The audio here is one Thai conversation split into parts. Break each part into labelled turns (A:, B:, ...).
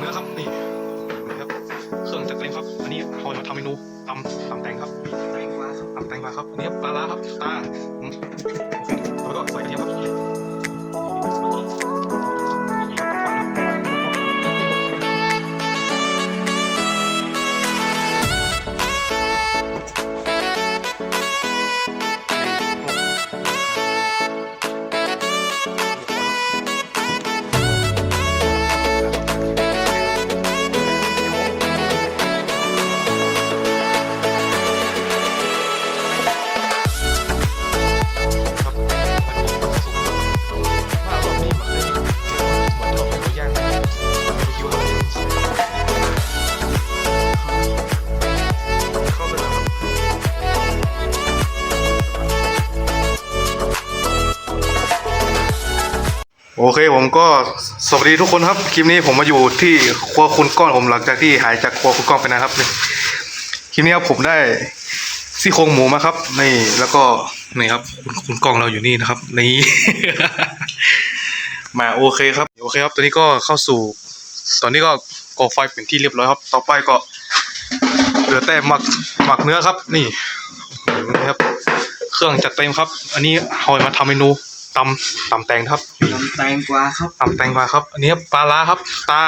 A: เนื้อครับนี่นี่ครับเครื่องจัดเต็มครับ อันนี้เราจะมาทำเมนูตำตำแตงครับ
B: ตำ
A: แตงมาครับอันนี้ปลาร้าครับตาแล้วก็ใส่กระเทียมครับ ผมก็สวัสดีทุกคนครับ คลิปนี้ผมมาอยู่ที่ครัวคุณก้อนผมหลังจากที่หายจากครัวคุณก้อนไปนะครับคลิปนี้ครับผมได้ซี่โครงหมูมาครับ นี่แล้วก็นี่ครับ คุณคุณก้องเราอยู่นี่นะครับ นี่มาโอเคครับโอเคครับ ตอนนี้ก็เข้าสู่ ตอนนี้ก็ก่อไฟเป็นที่เรียบร้อยครับ ต่อไปก็เหลือแต่หมักหมักเนื้อครับ นี่นี่ครับ เครื่องจัดเต็มครับ อันนี้เอามาทำเมนู ตำตำแตงครับนี่
B: น้ำแตงกวาครับ
A: ตำแตงกวาครับ อันนี้ปลาร้าครับ ตา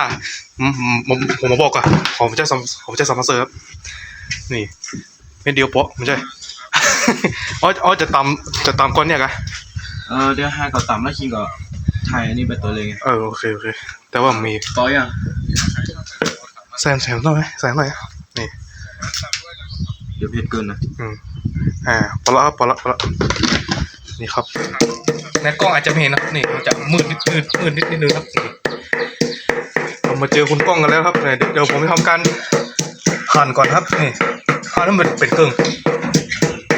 A: อืมผมผมผมมาบอกอะผมจะสำผมจะสำมาเสิร์ฟครับนี่เม็ดเดียวโปะไม่ใช่อ๋ออ๋อจะตำจะตำก้อนเนี่ยกะ
B: เออเดี๋ยวให้ก่อนต่ำแล้วคิงก็ถ่ายอันนี้ไปตัวเลยไง
A: เออโอเคโอเค แต่ว่ามี
B: ต่อยัง
A: แซมแซมหน่อยไหมแซมหน่อยนี่
B: เดี๋ยวเผ็ดเกินนะ
A: อืมอ่าพอละครับพอละพอละนี่ครับ ในกล้องอาจจะไม่เห็นนะนี่มันจะมืดนิดมืดมืดนิดนิดนึงครับนี่เรามาเจอคุณกล้องกันแล้วครับเนี่ยเดี๋ยวเดี๋ยวผมจะทำการหั่นก่อนครับนี่หั่นให้มันเป็นครึ่ง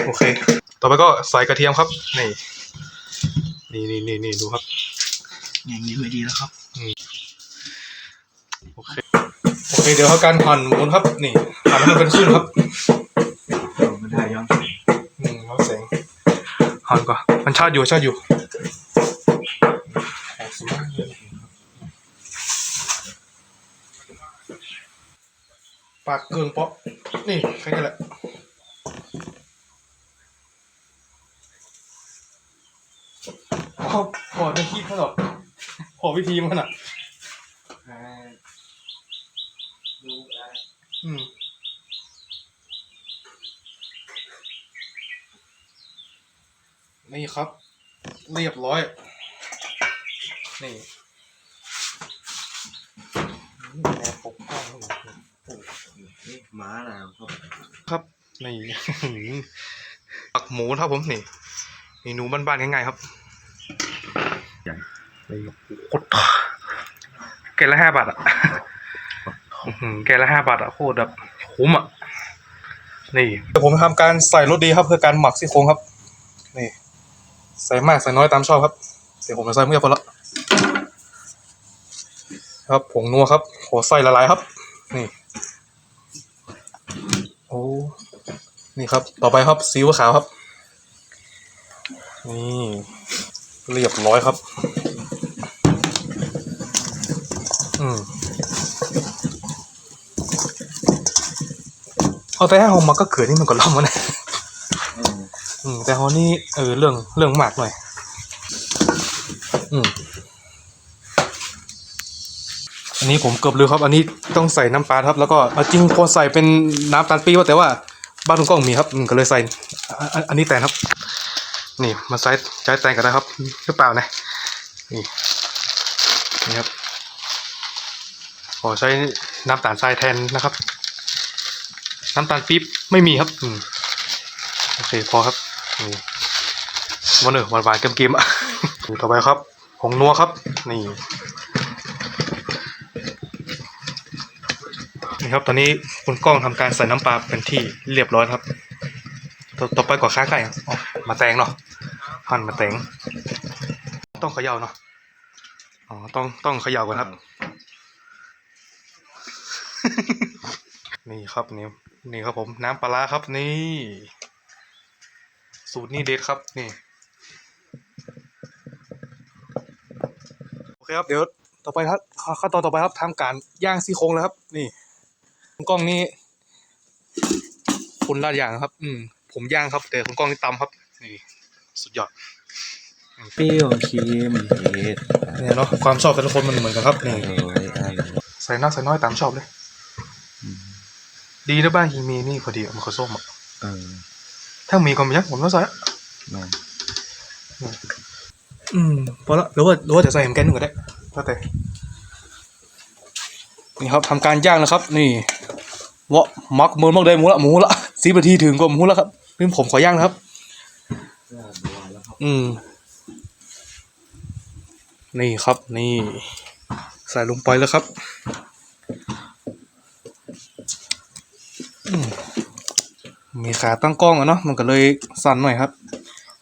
A: โอเค ต่อไปก็ใส่กระเทียมครับนี่นี่นี่นี่นี่ดูครับ
B: อย่างนี้เลยดีแล้วครับ
A: โอเคโอเค เดี๋ยวทำการหั่นหมูครับ นี่หั่นให้มันเป็นครึ่งครับ
B: เอามาถ่ายย้
A: หันก่อนมันชาติอยู่ชาติอยู่ปากเกิงเปาะนี่แค่นี้แหละพอพอในที่เขาหรอกพอวิธีมันอะ
B: ดูได้
A: อืม นี่ครับ เรียบร้อย นี่อืมแอบปกป้องม
B: นี่หมาหนาวครับ
A: ครับ นี่ปักหมูครับผมนี่เมนูบ้านๆง่ายๆครับนี่โคตรแกละห้าบาทอะอื้อหือแกละห้าบาทอะโคตรแบบคุ้มอะนี่เดี๋ยวผมทำการใส่รสดีครับเพื่อการหมักซี่โครงครับ นี่ ใส่มากใส่น้อยตามชอบครับเดี๋ยวผมจะใส่เมื่อพอละครับผงนัวครับโหใส่ละลายครับ นี่โอ้นี่ครับ ต่อไปครับซีอิ๊วขาวครับ นี่เรียบร้อยครับ อืมเอาแต่เอามาก็เกิดนี่มันก็ล้ำวะนะ
B: อืม
A: อืมแต่เขานี่เออเรื่องเรื่องมากหน่อย อืมอันนี้ผมเกือบลืมครับ อันนี้ต้องใส่น้ำปลาครับ แล้วก็เอาจริงพอใส่เป็นน้ำตาลปี๊บแต่ว่าบ้านคุณก้องมีครับอืมก็เลยใส่อันนี้แต่ครับ นี่มาใส่ใช้แต่งกันนะครับหรือเปล่านะนี่นี่ครับขอใช้น้ำตาลทรายแทนนะครับ น้ำตาลปี๊บไม่มีครับอืมโอเคพอครับ นี่วันเนอร์หวานเค็มๆอะต่อไปครับผงนัวครับ นี่ นี่ครับ ตอนนี้คุณกล้องทำการใส่น้ำปลาเป็นที่เรียบร้อยครับ ต่อต่อไปก่อค้าไก่อะอ๋อมาแตงเนาะหั่นมาแตง ต้องเขย่าเนาะ อ๋อ ต้องต้องเขย่าก่อนครับ นี่ครับนี่นี่ครับผม น้ำปลาครับนี่ สูตรนี่เด็ดครับนี่โอเคครับเดี๋ยวต่อไปครับขั้นตอนต่อไปครับทำการย่างซี่โครงแล้วครับ นี่คุณกล้องนี่คุณลาดย่างครับ อืม ผมย่างครับแต่คุณกล้องนี่ตำครับ นี่ สุดยอด
B: เปรี้ยวเค็มเผ็ด
A: เนี่ยเนาะความชอบแต่ละคนมันเหมือนกันครับนี่
B: โอ้ยอัน
A: ใส่น้อยใส่น้อยตามชอบเลย ดีนะบ้านฮีมีนี่พอดีมันข้าวส้มอะ
B: เออ
A: ถ้ามีก็มีนะผมก็ใส่อะ
B: แม่น
A: อืมพอละหรือว่าหรือว่าจะใส่แฮมแกนหนึ่งก็ได้แล้วแต่นี่ครับทำการย่างนะครับ นี่วะมักมือมักได้หมูละหมูละสิบนาทีถึงก็หมูละครับนี่ผมขอย่างนะครับ อืม นี่ครับนี่ ใส่ลงไปแล้วครับ อืม มีขาตั้งกล้องอะเนาะมันก็เลยสั่นหน่อยครับ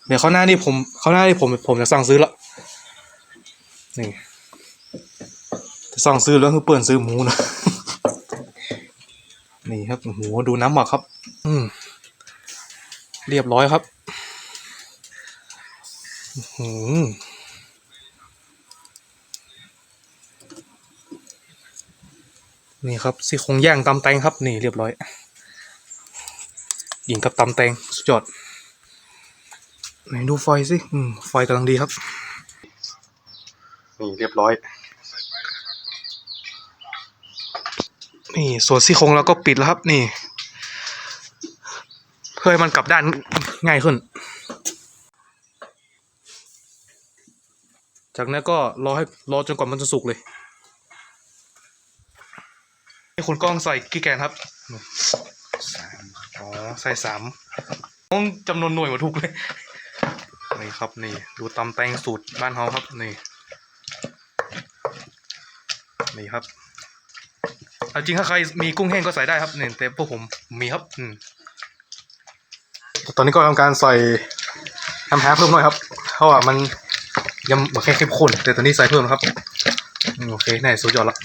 A: เดี๋ยวข้าหน้านี่ผมข้าหน้านี่ผมผมจะสั่งซื้อละนี่จะสั่งซื้อแล้วคือเปิดซื้อหมูนะนี่ครับโอ้โหดูน้ำหมักครับ อืมเรียบร้อยครับอื้อหือนี่ครับซี่โครงย่างตำแตงครับ นี่เรียบร้อย หญิงกับตำแตงสุดยอดไหนดูไฟสิอืมไฟกำลังดีครับ นี่เรียบร้อย นี่ส่วนซี่โครงเราก็ปิดแล้วครับ นี่ เพื่อให้มันกลับด้านง่ายขึ้น จากนั้นก็รอให้รอจนกว่ามันจะสุกเลยให้คุณกล้องใส่กี่แกนครับ
B: สามครับ
A: อ๋อ ใส่สามต้องจำนวนหน่วยมาถูกเลย นี่ครับนี่ดูตำแตงสูตรบ้านเขาครับนี่ นี่ครับเอาจริงถ้าใครมีกุ้งแห้งก็ใส่ได้ครับนี่แต่พวกผมมีครับอืมตอนนี้ก็ทำการใส่น้ำแพ้เพิ่มหน่อยครับเพราะว่ามันยังไม่แค่เข้มข้นแต่ตอนนี้ใส่เพิ่มครับอืมโอเคแน่สุดยอดละ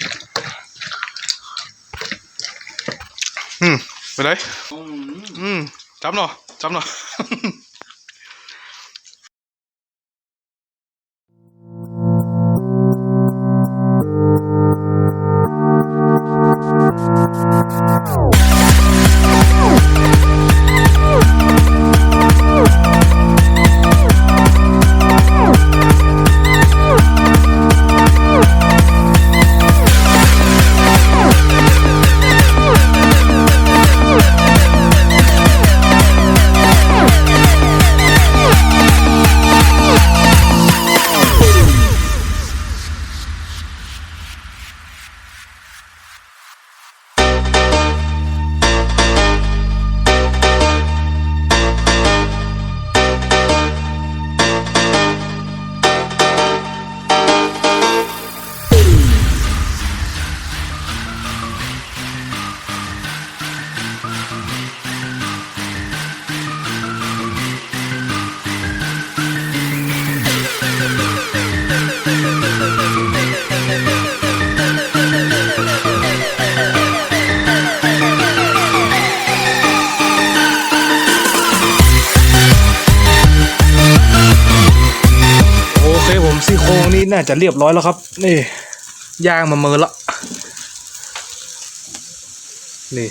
A: อืมไปเลย
B: อืม
A: อืมจ นี่น่าจะเรียบร้อยแล้วครับ นี่ย่างมาเมินละ นี่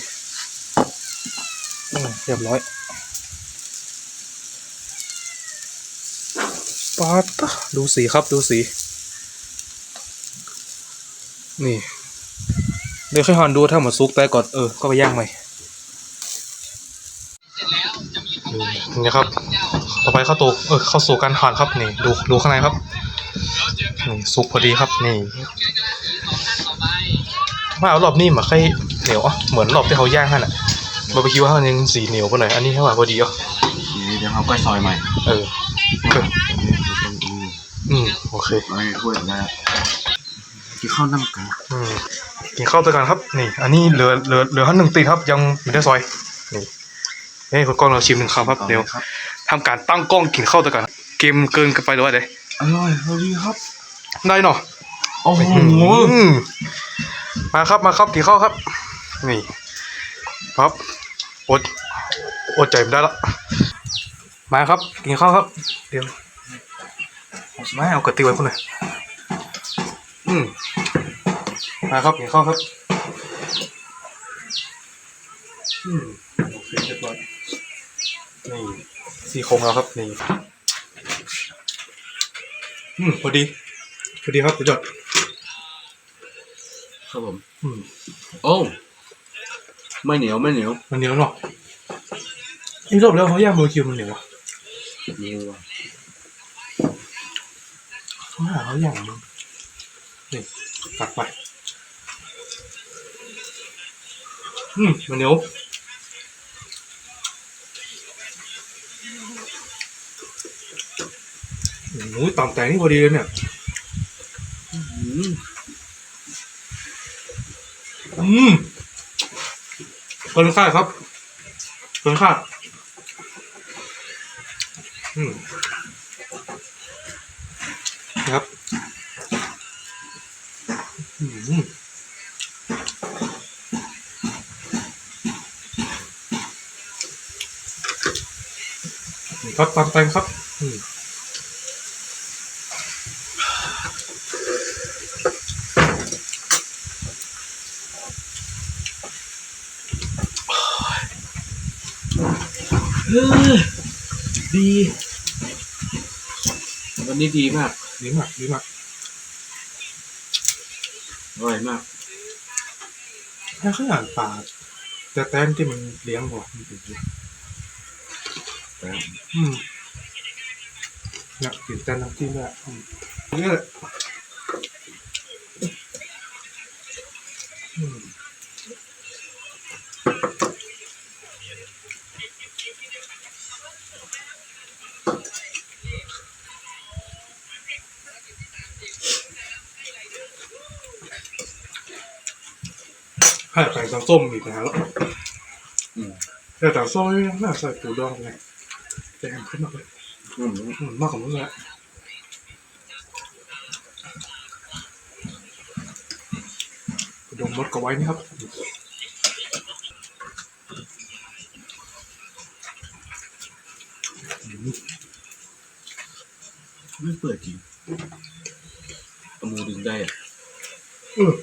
A: เรียบร้อยปาดตดูสีครับดูสี นี่เดี๋ยวค่อยหันดูถ้าหมดซุกแต่ก่อนเออ ก็ไปย่างใหม่ นี่ครับ ต่อไปเข้าตัวเออเข้าสู่การหั่นครับนี่ ดูดูข้างในครับนี่สุกพอดีครับนี่ว่าเอารอบนี้มาใครเหนียวอะเหมือนรอบที่เขาย่างหั่นอะบาร์บีคิวเขายังสีเหนียวไปหน่อยอันนี้ให้ว่าพอดีอะ
B: เดี๋ยวเขาก็ซอยใหม่
A: เออเออ
B: อืม
A: อืมโอเค
B: ไม่พูดแบบนั้นกินข้าวน้ำกัน
A: อืมกินข้าวตัวกันครับ นี่ อันนี้เหลือเหลือเหลือขั้นหนึ่งตีครับยังอยู่ในซอยนี่ ให้คุณกล้องเราชิมหนึ่งคำครับเดี๋ยว
B: ครับ
A: ทำการตั้งกล้องกินข้าวตัวกันเกมเกินกันไปหรือว่าไง
B: อร่อยพอดีครับ
A: ได้เนาะ
B: โอ้โห
A: อืมมาครับมาครับกินข้าวครับ นี่ครับอดอดใจไม่ได้ละมาครับกินข้าวครับ เดี๋ยวมาเอากระติกไว้คนหน่อยอืมมาครับเห็นข้าวครับ อืมโอเคเรียบร้อยนี่ ซี่โครงเราครับนี่อืมพอดีพอดีครับสุดยอด
B: ครับผม
A: อืม
B: โอ้ไม่เหนียวไม่เหนียว
A: มันเหนียวเนาะอีรอบแล้วเขาย่างโบคิวมันเหนียวอะ
B: เหนียวอะ
A: เขาหาเขาย่างมันนี่ตักไปอืมมันเหนียว โอ้ยต่ำแต่นี่พอดีเลยเนี่ย
B: อืม
A: อืมเกินคาดครับเกินคาดอืมนะครับอืมนี่ครับตามแต่งครับ อืม
B: ดี วันนี้ดีมาก
A: ดีมากดีมาก
B: อร่อยมาก
A: แค่ขนาดปลาแต่แต้มที่มันเลี้ยงหัวมันเป็นอย่างนี้
B: แต่
A: อืมเนี่ยกินแต่น้ำจิ้มด้วยอืมนี่แหละ ให้ใส่ตำส้มอีกนะแล้ว
B: อืม
A: แต่ตำส้มนี่น่าใส่ปูดองไงแจ่มขึ้นมากเลย
B: อืม
A: อืมมากกว่านู้นเลยปูดองมดก็ไว้นี่ครับอืม
B: ไม่เปิดจริงเอามือดึงได้อะ
A: เออ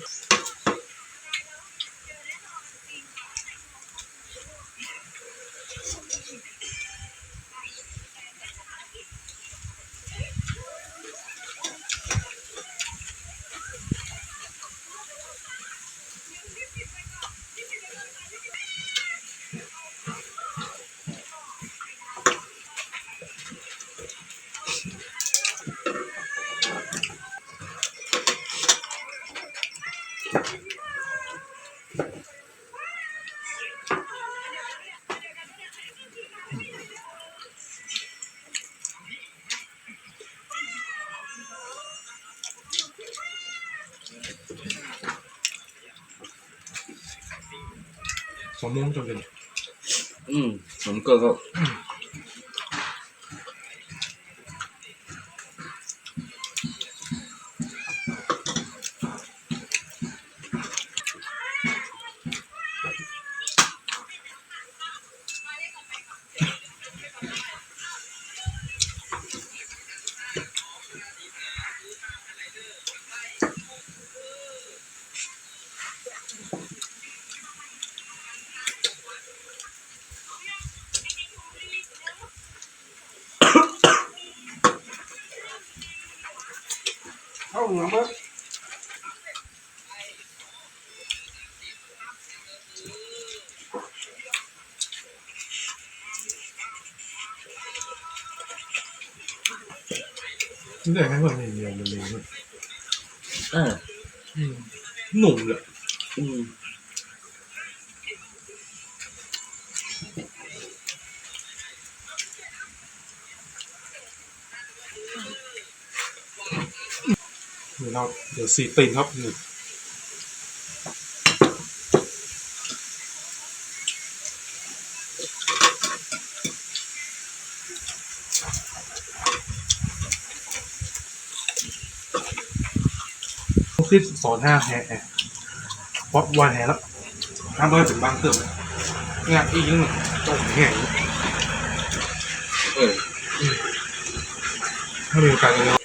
A: สองโมงจนเป็น
B: อืมผมก็ก็
A: เข้า นี่ได้ให้มันเนียนๆเลย
B: อ่า
A: อืมหนุ่มเลย
B: อืม
A: เราเดี๋ยวสีตีนครับนี่ง คิดสอนห้าแห่วัดวันแห่แล้วห้ามด้วยถึงบางเติมเนี่ยอีกยิ่งตรงแห่
B: เออ
A: ถ้ามีโอกาสเลย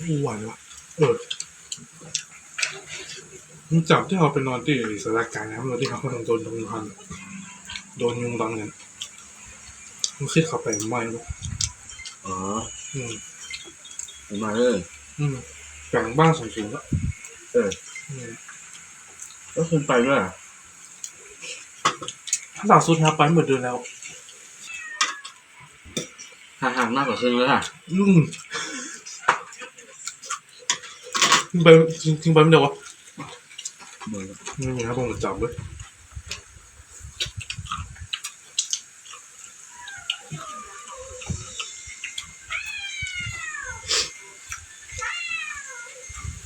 A: อู้หวานวะเออมันจับที่เราไปนอนที่สารกลารนะครับเราที่เขากำลังโดนยุงพันโดนยุงรังกันมันคิดเข้าไปไหมวะ
B: อ๋อ
A: อืม
B: มาเลย
A: อืมแบ่งบ้านสูงๆแล้ว
B: เออ
A: อืม
B: ก็ขึ้นไปด้วย
A: ถ้าล่าสุดนะไปหมดเดือนแล้ว
B: ห่างๆมากกว่าครึ่งแล้วค่ะ
A: อืม ไปทิ้งไปไม่ได้วะ
B: เหมือน
A: ไม่มีครับผมจับเลย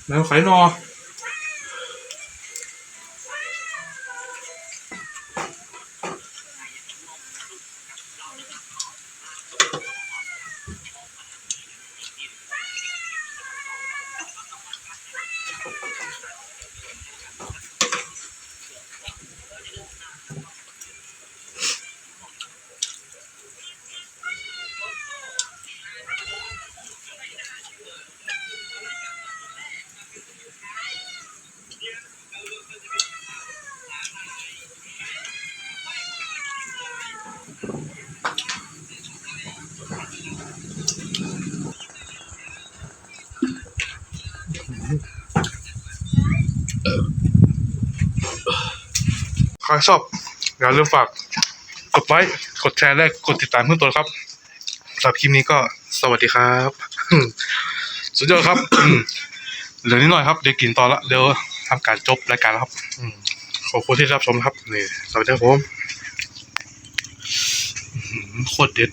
A: แล้วไข่นอ ใครชอบ อย่าลืมฝาก กดไลค์กดแชร์และกดติดตามเพื่อนตัวครับสำหรับคลิปนี้ก็สวัสดีครับ สุดยอดครับเหลือนิดหน่อยครับ เดี๋ยวกินต่อละ เดี๋ยวทำการจบรายการแล้วครับอขอบคุณที่รับชมครับนี่สวัสดีครับผมโคตรเด็ด